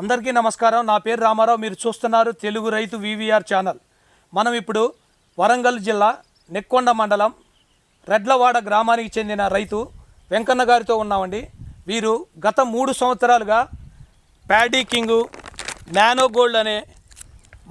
అందరికీ నమస్కారం. నా పేరు రామారావు. మీరు చూస్తున్నారు తెలుగు రైతు వివిఆర్ ఛానల్. మనం ఇప్పుడు వరంగల్ జిల్లా నెక్కొండ మండలం రెడ్లవాడ గ్రామానికి చెందిన రైతు వెంకన్న గారితో ఉన్నామండి. వీరు గత మూడు సంవత్సరాలుగా ప్యాడీ కింగు నానో గోల్డ్ అనే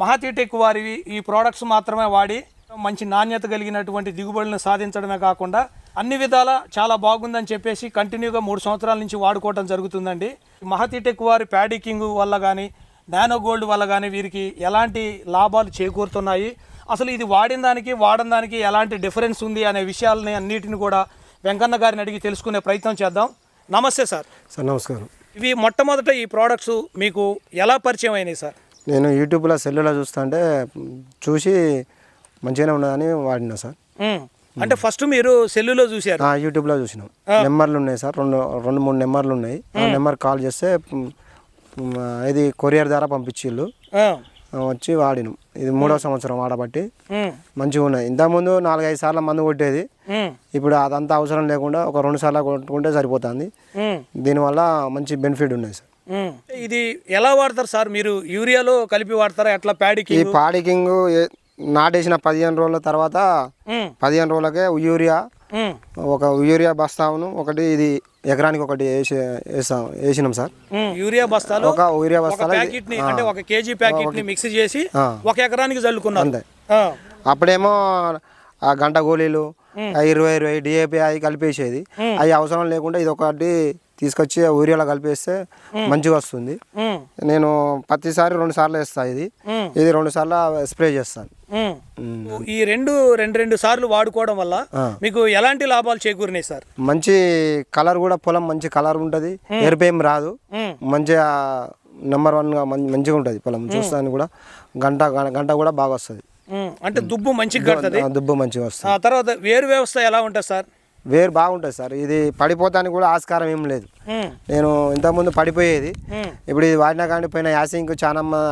మహాతీటెక్ వారివి ఈ ప్రోడక్ట్స్ మాత్రమే వాడి మంచి నాణ్యత కలిగినటువంటి దిగుబడులను సాధించడమే కాకుండా అన్ని విధాలా చాలా బాగుందని చెప్పేసి కంటిన్యూగా మూడు సంవత్సరాల నుంచి వాడుకోవడం జరుగుతుందండి. మహాతీటెక్ వారి ప్యాడికింగ్ వల్ల కానీ నానో గోల్డ్ వల్ల కానీ వీరికి ఎలాంటి లాభాలు చేకూరుతున్నాయి? అసలు ఇది వాడిన దానికి వాడని దానికి ఎలాంటి డిఫరెన్స్ ఉంది అనే విషయాలని అన్నిటిని కూడా వెంకన్న గారిని అడిగి తెలుసుకునే ప్రయత్నం చేద్దాం. నమస్తే సార్. సార్ నమస్కారం. ఇవి మొట్టమొదట ఈ ప్రోడక్ట్స్ మీకు ఎలా పరిచయం అయినాయి సార్? నేను యూట్యూబ్లో సెల్లులో చూస్తుంటే చూసి మంచిగానే ఉన్నదని వాడినా సార్. అంటే ఫస్ట్ మీరు సెల్లులో చూశారు. ఆ, యూట్యూబ్లో చూసినాం. నెంబర్లు ఉన్నాయి సార్. రెండు రెండు మూడు నెంబర్లు ఉన్నాయి. ఆ నెంబర్ కాల్ చేస్తే ఇది కొరియర్ ద్వారా పంపించిళ్ళు. వచ్చి వాడినాం. ఇది మూడో సంవత్సరం వాడబట్టి. మంచిగా ఉన్నది ఇంతకుముందు నాలుగైదు సార్లు మందు కొట్టేది. ఇప్పుడు అదంతా అవసరం లేకుండా ఒక రెండు సార్లు కొట్టుకుంటే సరిపోతుంది. దీనివల్ల మంచి బెనిఫిట్ ఉన్నాయి సార్. ఇది ఎలా వాడతారు సార్ మీరు? యూరియాలో కలిపి వాడతారా? ఎట్లా ప్యాడీకి ఈ పాడికింగ్ ఏ- నాటేసిన పదిహేను రోజుల తర్వాత. పదిహేను రోజులకే యూరియా. ఒక యూరియా బస్తాను ఒకటి ఇది ఎకరానికి ఒకటి వేసి వేసాం వేసినాం సార్. యూరియా బస్తాలు ఒక యూరియా బస్తాలో ఇది- ప్యాకెట్ని అంటే ఒక కేజీ ప్యాకెట్ని మిక్స్ చేసి. ఒక ఎకరానికి చల్లుకున్నారు అంతే. అప్పుడేమో ఆ గంట గోళీలు ఆ ఇరవై ఇరవై డిఏపి అవి కలిపేసేది అవి అవసరం లేకుండా ఇది ఒకటి తీసుకొచ్చి ఆ యూరియాలో కలిపేస్తే మంచిగా వస్తుంది. నేను ప్రతిసారి రెండు సార్లు వేస్తా ఇది. ఇది రెండు సార్లు స్ప్రే చేస్తాను. ఈ రెండు రెండు రెండు సార్లు వాడుకోవడం వల్ల. మీకు ఎలాంటి లాభాలు చేకూరినాయి సార్? మంచి కలర్ కూడా పొలం మంచి కలర్ ఉంటుంది. ఎరుపేం రాదు. మంచిగా నెంబర్ వన్గా మంచిగా ఉంటుంది పొలం. చూస్తానికి కూడా గంట గంట- కూడా బాగా వస్తుంది. అంటే దుబ్బు మంచిగా దుబ్బు మంచిగా వస్తుంది. ఆ తర్వాత వేరు వ్యవస్థ ఎలా ఉంటుంది సార్? వేరు బాగుంటుంది సార్ ఇది పడిపోతానికి కూడా ఆస్కారం ఏం లేదు. నేను ఇంతకుముందు పడిపోయేది. ఇప్పుడు ఇది వాడినా కానీ పోయిన యాసింగ్ చాలా మ-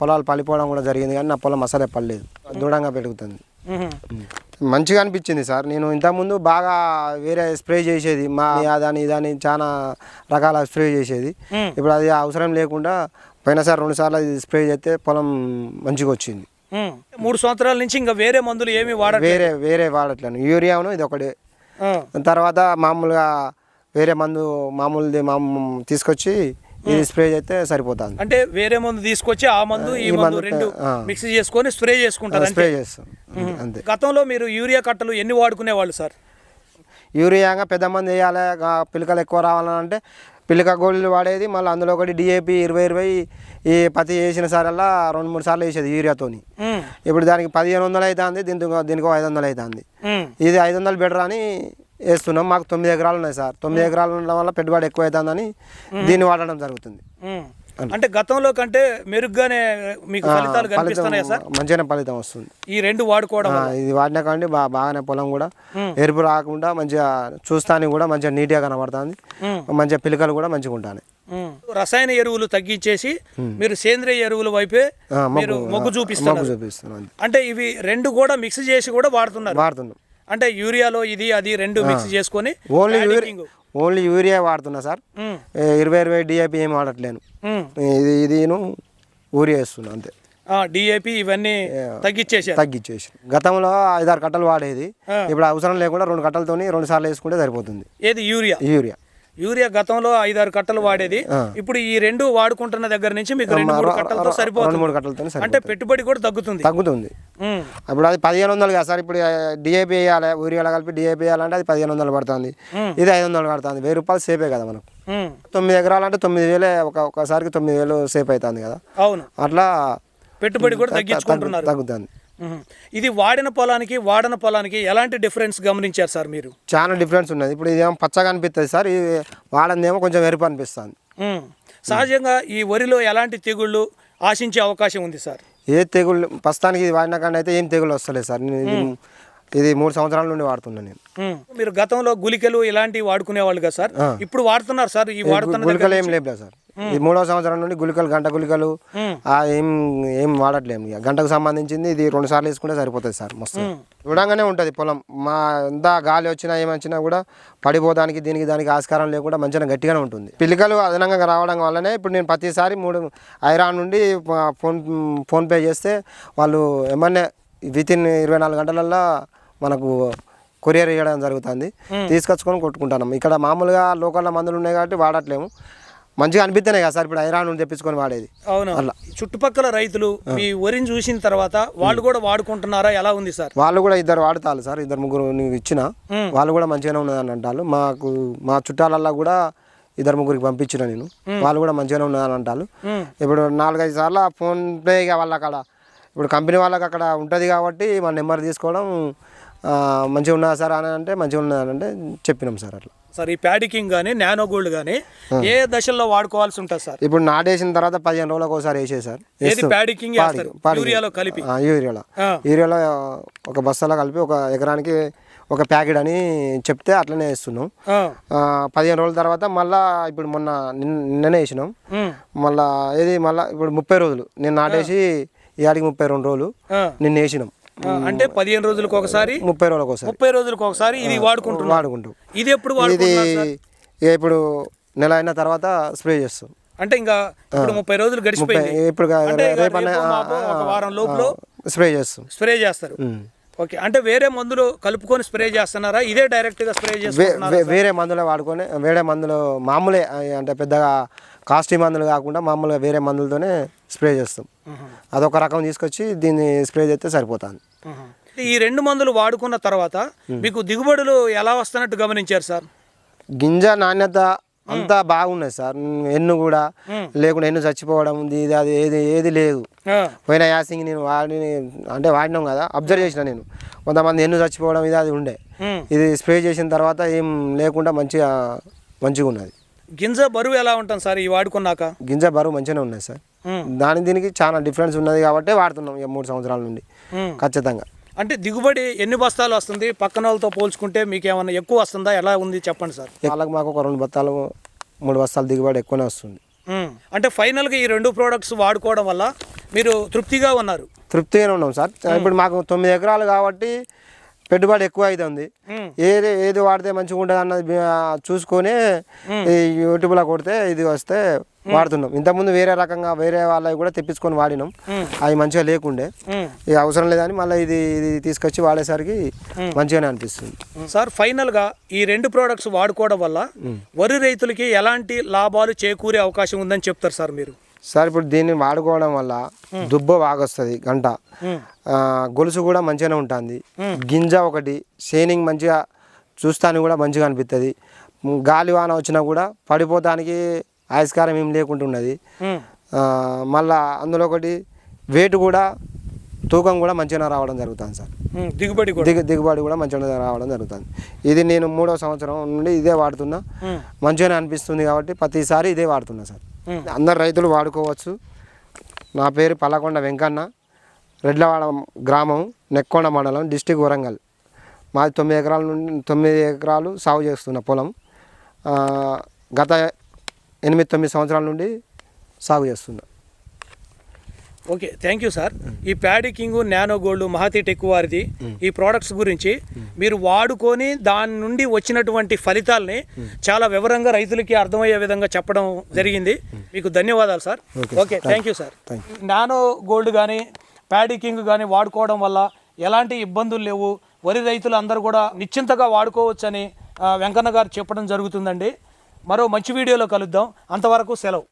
పొలాలు పడిపోవడం కూడా జరిగింది కానీ నా పొలం అసలే పడలేదు దృఢంగా పెరుగుతుంది. మంచిగా అనిపించింది సార్ నేను ఇంతకుముందు బాగా వేరే స్ప్రే చేసేది మా అదని ఇదని చాలా రకాల స్ప్రే చేసేది. ఇప్పుడు అది అవసరం లేకుండా పోయినసారి రెండు సార్లు ఇది స్ప్రే చేస్తే పొలం మంచిగా వచ్చింది. మూడు సంవత్సరాల నుంచి ఇంకా వేరే మందులు ఏమి వాడట్లేదు వేరే వేరే వాడట్లేను యూరియాను ఇది ఒకటి. తర్వాత మామూలుగా వేరే మందు మామూలుది మామూ తీసుకొచ్చి ఇది స్ప్రే చేస్తే సరిపోతుంది. అంటే వేరే మందు తీసుకొచ్చి ఆ మందు ఈ మందు రెండు. మిక్స్ చేసుకొని స్ప్రే చేసుకుంటారు స్ప్రే చేస్తాం. అంతే గతంలో మీరు యూరియా కట్టలు ఎన్ని వాడుకునేవాళ్ళు సార్? యూరియాగా పెద్ద మంది వేయాలి ఆ పిల్లకలు ఎక్కువ రావాలని అంటే పిల్లక గోళీలు వాడేది మళ్ళీ అందులో ఒకటి డిఏపి ఇరవై ఇరవై ఈ పత్తి వేసిన సారల్లా రెండు మూడు సార్లు వేసేది యూరియాతోని. ఇప్పుడు దానికి పదిహేను వందలు అవుతుంది దీనికి దీనికి ఐదు వందలు అవుతుంది. ఇది ఐదు వందలు బెటర్ అని వేస్తున్నాం. మాకు తొమ్మిది ఎకరాలు ఉన్నాయి సార్. తొమ్మిది ఎకరాలు ఉండడం వల్ల పెట్టుబడి ఎక్కువ అవుతుందని దీన్ని వాడడం జరుగుతుంది. అంటే గతంలో కంటే మెరుగ్గానే మీకు ఫలితాలు కనిపిస్తున్నాయా సార్? మంచిగానే ఫలితం వస్తుంది. ఈ రెండు వాడుకోవడం ఇది వాడినా కానీ బాగా బాగానే పొలం కూడా ఎరుపు రాకుండా మంచిగా చూస్తానికి కూడా మంచిగా నీట్గా కనబడుతుంది. మంచిగా పిలకలు కూడా మంచిగా ఉంటాయి. రసాయన ఎరువులు తగ్గించేసి మీరు సేంద్రియ ఎరువుల వైపే మీరు మొగ్గు చూపిస్తున్నారు. అంతే. అంటే ఇవి రెండు కూడా మిక్స్ చేసి కూడా వాడుతున్నారు. వాడుతున్నాం. అంటే యూరియాలో ఇది అది రెండు మిక్స్ చేసుకొని ఓన్లీ ఓన్లీ యూరియా వాడుతున్నా సార్. ఇరవై ఇరవై డిఏపి ఏం వాడట్లేను. ఇది ఇదిను యూరియా వేస్తున్నా అంతే. ఆ, డిఏపి ఇవన్నీ తగ్గించేసారు తగ్గించేసి గతంలో ఐదారు కట్టలు వాడేది. ఇప్పుడు అవసరం లేకుండా రెండు కట్టలతోని రెండు సార్లు వేసుకుంటే సరిపోతుంది. ఏది యూరియా? యూరియా. యూరియా గతంలో ఐదారు కట్టలు వాడేది. ఇప్పుడు ఈ రెండు వాడుకుంటున్న దగ్గర నుంచి మీకు రెండు మూడు కట్టలతో సరిపోతుంది. అంటే పెట్టుబడి కూడా తగ్గుతుంది. తగ్గుతుంది. ఇప్పుడు అది పదిహేను వందలు కదా సార్ ఇప్పుడు డిఏపి వేయాలి యూరియాలో కలిపి డిఏపి వేయాలంటే అది పదిహేను వందలు పడుతుంది. ఇది ఐదు వందలు పడుతుంది. వెయ్యి రూపాయలు సేపే కదా మనకు. తొమ్మిది ఎకరాలు అంటే తొమ్మిది వేలే ఒక ఒకసారికి తొమ్మిది వేలు సేఫ్ అవుతుంది కదా. అవును. అట్లా పెట్టుబడి కూడా తగ్గు- తగ్గించుకుంటున్నారు. తగ్గుతుంది. ఇది వాడిన పొలానికి వాడన పొలానికి ఎలాంటి డిఫరెన్స్ గమనించారు సార్ మీరు? చాలా డిఫరెన్స్ ఉన్నది. ఇప్పుడు ఇదేమో పచ్చగా అనిపిస్తుంది సార్. ఇది వాడందేమో కొంచెం ఎరుపు అనిపిస్తుంది. సహజంగా ఈ వరిలో ఎలాంటి తెగుళ్ళు ఆశించే అవకాశం ఉంది సార్? ఏ తెగుళ్ళు ప్రస్తుతానికి ఇది వాడిన కానీ అయితే ఏం తెగుళ్ళు వస్తలేదు సార్. నేను ఇది మూడు సంవత్సరాల నుండి వాడుతున్నాను నేను. మీరు గతంలో గులికలు ఇలాంటివి వాడుకునేవాళ్ళు కదా సార్? ఇప్పుడు వాడుతున్నారు సార్. ఈ వాడుతున్న గుళికలు ఏం లేదు సార్. ఈ మూడో సంవత్సరం నుండి గుళికలు గంట గుళికలు ఏం ఏం వాడట్లేము ఇక. గంటకు సంబంధించింది ఇది రెండు సార్లు వేసుకుంటే సరిపోతుంది సార్ మస్తు. చూడంగానే ఉంటుంది పొలం. మా ఎంత గాలి వచ్చినా ఏమొచ్చినా కూడా పడిపోదానికి దీనికి దానికి ఆస్కారం లేకుండా మంచిగా గట్టిగానే ఉంటుంది. పిల్లికలు అదనంగా రావడం వల్లనే ఇప్పుడు నేను ప్రతిసారి మూడు ఐరాన్ నుండి ఫోన్ ఫోన్పే చేస్తే వాళ్ళు ఏమన్నా విత్ ఇన్ ఇరవై నాలుగు గంటలల్లో మనకు కొరియర్ ఇవ్వడం జరుగుతుంది. తీసుకొచ్చుకొని కొట్టుకుంటున్నాం ఇక్కడ మామూలుగా లోకల్ మందులు ఉన్నాయి కాబట్టి వాడట్లేము. మంచిగా అనిపిస్తేనే కదా సార్ ఇప్పుడు ఐరాన్ నుండి తెప్పించుకొని వాడేది. అవును. చుట్టుపక్కల రైతులు మీ వరిని చూసిన తర్వాత వాళ్ళు కూడా వాడుకుంటున్నారా? ఎలా ఉంది సార్? వాళ్ళు కూడా ఇద్దరు వాడతారు సార్ ఇద్దరు ముగ్గురు నీకు ఇచ్చిన. వాళ్ళు కూడా మంచిగానే ఉన్నదని అంటారు. మాకు మా చుట్టాలల్లో కూడా ఇద్దరు ముగ్గురికి పంపించిన నేను. వాళ్ళు కూడా మంచిగానే ఉన్నదని అంటారు. ఇప్పుడు నాలుగైదు సార్లు ఫోన్ పే ఇక వాళ్ళ అక్కడ ఇప్పుడు కంపెనీ వాళ్ళకి అక్కడ ఉంటుంది కాబట్టి మన నెంబర్ తీసుకోవడం మంచిగా ఉన్నదా సార్ అని అంటే మంచిగా ఉన్నదని అంటే చెప్పినాం సార్ అట్లా. సార్ ఈ ప్యాడికింగ్ కానీ నానో గోల్డ్ కానీ ఏ దశల్లో వాడుకోవాల్సి ఉంటుంది సార్? ఇప్పుడు నాటేసిన తర్వాత పదిహేను రోజులకు ఒకసారి వేసే సార్. ప్యాడికింగ్ యూరియాలో కలిపి. యూరియాలో. యూరియాలో ఒక బస్తాలో కలిపి ఒక ఎకరానికి ఒక ప్యాకెట్ అని చెప్తే అట్లనే వేస్తున్నాం. పదిహేను రోజుల తర్వాత మళ్ళా ఇప్పుడు మొన్న నిన్న నిన్ననే వేసినాం. మళ్ళా ఏది మళ్ళా ఇప్పుడు ముప్పై రోజులు. నేను నాటేసి ఇవాడికి ముప్పై రెండు రోజులు. నిన్న వేసినాం. అంటే పదిహేను రోజులకు ఒకసారి? ముప్పై రోజులకు ఒకసారి. ముప్పై రోజులకు ఒకసారి ఇది వాడుకుంటున్నాం వాడుకుంటాం. ఇది ఎప్పుడు ఇది ఇప్పుడు నెల అయిన తర్వాత స్ప్రే చేస్తాం. అంటే ఇంకా ఇప్పుడు ముప్పై రోజులు గడిచిపోయింది. ఇప్పుడు అంటే ఇక రేపన్న రేపు మాపో ఒక వారం లోపల స్ప్రే చేస్తాం. స్ప్రే చేస్తారు. ఓకే. అంటే వేరే మందులు కలుపుకొని స్ప్రే చేస్తున్నారా? ఇదే డైరెక్ట్గా స్ప్రే వే- చేస్తున్నారా వే- వేరే మందులు వాడుకొని వేరే మందులు మామూలే ఆ, అంటే పెద్దగా కాస్ట్లీ మందులు కాకుండా మామూలుగా వేరే మందులతోనే స్ప్రే చేస్తాం. అదొక రకం తీసుకొచ్చి దీన్ని స్ప్రే చేస్తే సరిపోతుంది. ఈ రెండు మందులు వాడుకున్న తర్వాత మీకు దిగుబడులు ఎలా వస్తున్నట్టు గమనించారు సార్? గింజ నాణ్యత అంతా బాగున్నది సార్. ఎన్ను కూడా లేకుండా ఎన్ను చచ్చిపోవడం ఇది ఇది అది ఏది ఏది లేదు. పోయిన యాసింగ్ నేను వాడి అంటే వాడినాం కదా అబ్జర్వ్ చేసిన నేను. కొంతమంది ఎన్ను చచ్చిపోవడం ఇది అది ఉండే. ఇది స్ప్రే చేసిన తర్వాత ఏం లేకుండా మంచిగా మంచిగా ఉన్నది గింజ బరువు ఎలా ఉంటుంది సార్ ఈ వాడుకున్నాక? గింజ బరువు మంచిగానే ఉన్నది సార్. దాని దీనికి చాలా డిఫరెన్స్ ఉన్నది కాబట్టి వాడుతున్నాం ఇక మూడు సంవత్సరాల నుండి. ఖచ్చితంగా. అంటే దిగుబడి ఎన్ని బస్తాలు వస్తుంది? పక్కన వాళ్ళతో పోల్చుకుంటే మీకు ఏమన్నా ఎక్కువ వస్తుందా? ఎలా ఉంది చెప్పండి సార్? వాళ్ళకి మాకు ఒక రెండు బత్తాలు మూడు బస్తాలు దిగుబడి ఎక్కువనే వస్తుంది. అంటే ఫైనల్గా ఈ రెండు ప్రోడక్ట్స్ వాడుకోవడం వల్ల మీరు తృప్తిగా ఉన్నారు. తృప్తిగానే ఉన్నాం సార్. ఇప్పుడు మాకు తొమ్మిది ఎకరాలు కాబట్టి పెట్టుబడి ఎక్కువ అవుతుంది మ్మ్. ఏది ఏది వాడితే మంచిగా ఉంటుంది అన్నది చూసుకొని యూట్యూబ్లో కొడితే ఇది వస్తే వాడుతున్నాం. ఇంతకుముందు వేరే రకంగా వేరే వాళ్ళవి కూడా తెప్పించుకొని వాడినాం. అవి మంచిగా లేకుండే. ఇక అవసరం లేదని మళ్ళీ ఇది ఇది తీసుకొచ్చి వాడేసరికి మంచిగానే అనిపిస్తుంది. సార్ ఫైనల్గా ఈ రెండు ప్రోడక్ట్స్ వాడుకోవడం వల్ల వరి రైతులకి ఎలాంటి లాభాలు చేకూరే అవకాశం ఉందని చెప్తారు సార్ మీరు? సార్ ఇప్పుడు దీన్ని వాడుకోవడం వల్ల దుబ్బ బాగా వస్తుంది గంట గొలుసు కూడా మంచిగానే ఉంటుంది. గింజ ఒకటి షేనింగ్ మంచిగా చూస్తానికి కూడా మంచిగా అనిపిస్తుంది గాలి వాన వచ్చినా కూడా పడిపోతానికి ఆయుష్కారం ఏం లేకుండా ఉన్నది. మళ్ళా అందులో ఒకటి వెయిట్ కూడా తూకం కూడా మంచిగా రావడం జరుగుతుంది సార్. దిగుబడి కూడా. దిగు దిగుబడి కూడా మంచిగా రావడం జరుగుతుంది. ఇది నేను మూడో సంవత్సరం నుండి ఇదే వాడుతున్నా. మంచిగానే అనిపిస్తుంది కాబట్టి ప్రతిసారి ఇదే వాడుతున్నా సార్. అందరు రైతులు వాడుకోవచ్చు. నా పేరు పల్లకొండ వెంకన్న. రెడ్లవాడ గ్రామం నెక్కొండ మండలం డిస్టిక్ వరంగల్. మాది తొమ్మిది ఎకరాల నుండి తొమ్మిది ఎకరాలు సాగు చేస్తున్న పొలం. గత ఎనిమిది తొమ్మిది సంవత్సరాల నుండి సాగు చేస్తున్నా. ఓకే థ్యాంక్ యూ సార్ ఈ paddy king nano gold Mahathi tech వారిది ఈ ప్రోడక్ట్స్ గురించి మీరు వాడుకొని దాని నుండి వచ్చినటువంటి ఫలితాలని చాలా వివరంగా రైతులకి అర్థమయ్యే విధంగా చెప్పడం జరిగింది. మీకు ధన్యవాదాలు sir okay thank you sir nano gold కానీ ప్యాడీ కింగ్ కానీ వాడుకోవడం వల్ల ఎలాంటి ఇబ్బందులు లేవు. వరి రైతులు అందరూ కూడా నిశ్చింతగా వాడుకోవచ్చని వెంకన్న గారు చెప్పడం జరుగుతుందండి. మరో మంచి వీడియోలో కలుద్దాం. అంతవరకు సెలవు.